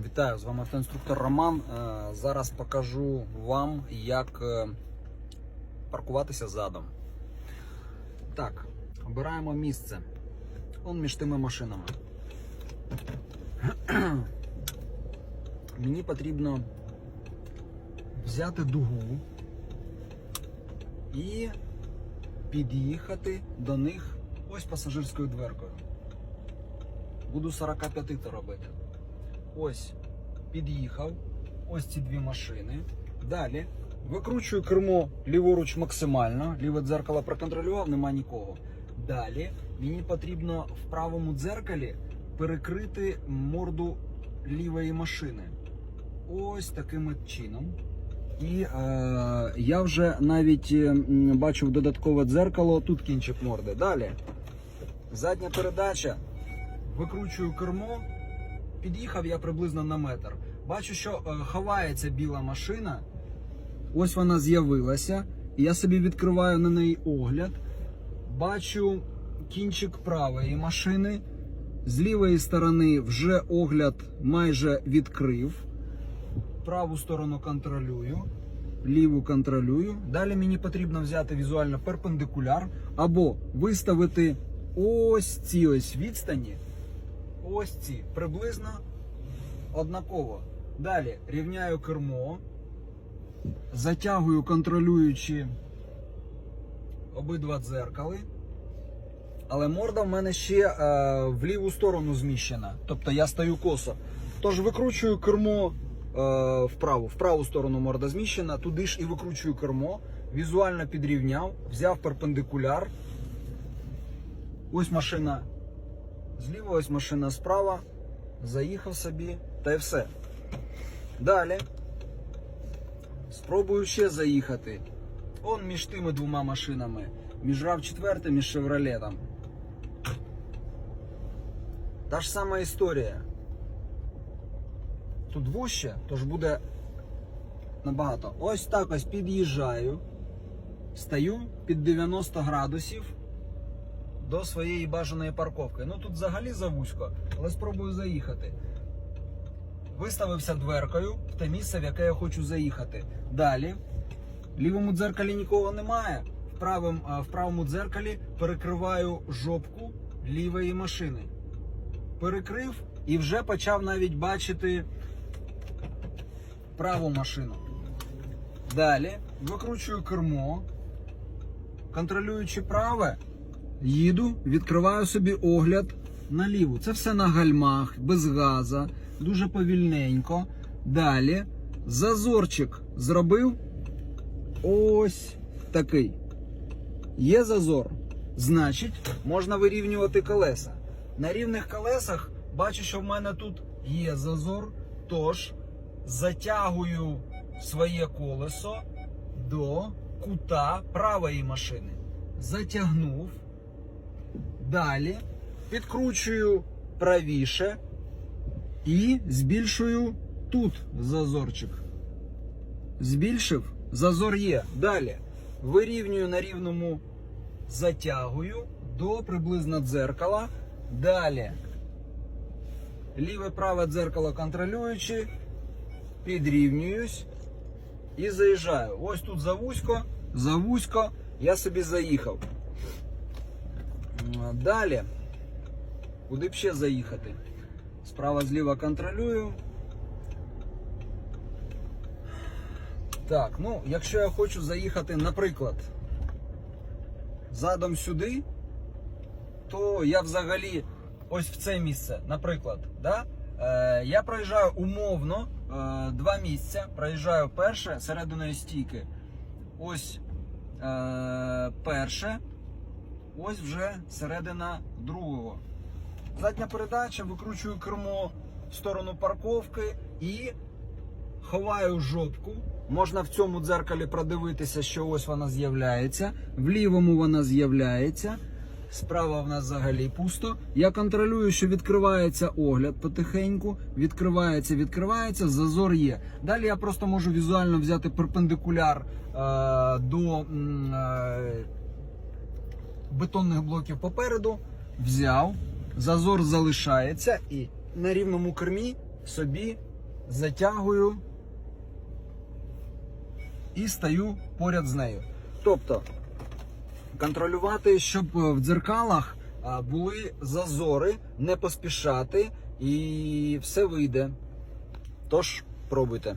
Вітаю, з вами автоінструктор Роман. Е, Зараз покажу вам, як е, паркуватися задом. Так, обираємо місце. Он між тими машинами. Мені потрібно взяти дугу і під'їхати до них ось пасажирською дверкою. Буду 45 то робити. Ось під'їхав. Ось ці дві машини. Далі викручую кермо ліворуч максимально. Ліве дзеркало проконтролював, нема нікого. Далі мені потрібно в правому дзеркалі перекрити морду лівої машини. Ось таким чином. І е, я вже навіть е, бачив додаткове дзеркало, тут кінчик морди. Далі. Задня передача. Викручую кермо. Під'їхав я приблизно на метр. Бачу, що е, ховається біла машина. Ось вона з'явилася. Я собі відкриваю на неї огляд. Бачу кінчик правої машини. З лівої сторони вже огляд майже відкрив. Праву сторону контролюю, ліву контролюю. Далі мені потрібно взяти візуально перпендикуляр або виставити ось ці ось відстані. Ось ці приблизно однаково. Далі рівняю кермо, затягую, контролюючи обидва дзеркали. Але морда в мене ще е, в ліву сторону зміщена. Тобто я стою косо. Тож викручую кермо е, вправо. В праву сторону морда зміщена, туди ж і викручую кермо. Візуально підрівняв, взяв перпендикуляр. Ось машина зліва, ось машина справа. Заїхав собі та й все. Далі. Спробую ще заїхати. Он між тими двома машинами. Між rav 4 між шевролетом. Та ж сама історія. Тут вуще, тож буде набагато. Ось так ось під'їжджаю. Стаю під 90 градусів до своєї бажаної парковки. Ну тут взагалі завузько, але спробую заїхати. Виставився дверкою в те місце, в яке я хочу заїхати. Далі. В лівому дзеркалі нікого немає. В, правим, в правому дзеркалі перекриваю жопку лівої машини. Перекрив і вже почав навіть бачити праву машину. Далі викручую кермо, контролюючи праве, їду, відкриваю собі огляд на ліву. Це все на гальмах, без газа, дуже повільненько. Далі зазорчик зробив ось такий. Є зазор, значить, можна вирівнювати колеса. На рівних колесах бачу, що в мене тут є зазор, тож затягую своє колесо до кута правої машини. Затягнув. Далі підкручую правіше і збільшую тут зазорчик. Збільшив, зазор є. Далі вирівнюю на рівному, затягую до приблизно дзеркала. Далі ліве праве дзеркало контролюючи, підрівнююсь і заїжджаю. Ось тут завузько, завузько, я собі заїхав. Далі, куди б ще заїхати? Справа зліва контролюю. Так, ну, якщо я хочу заїхати, наприклад, задом сюди, то я взагалі ось в це місце, наприклад, да? е, я проїжджаю умовно е, два місця. Проїжджаю перше серединою стійки. Ось е, перше, ось вже середина другого. Задня передача, викручую кермо в сторону парковки і ховаю жопку. Можна в цьому дзеркалі продивитися, що ось вона з'являється. В лівому вона з'являється. Справа в нас взагалі пусто. Я контролюю, що відкривається огляд потихеньку. Відкривається, відкривається, зазор є. Далі я просто можу візуально взяти перпендикуляр е, до е, бетонних блоків попереду. Взяв, зазор залишається і на рівному кермі собі, затягую і стаю поряд з нею. Тобто контролювати, щоб в дзеркалах були зазори, не поспішати і все вийде. Тож, пробуйте.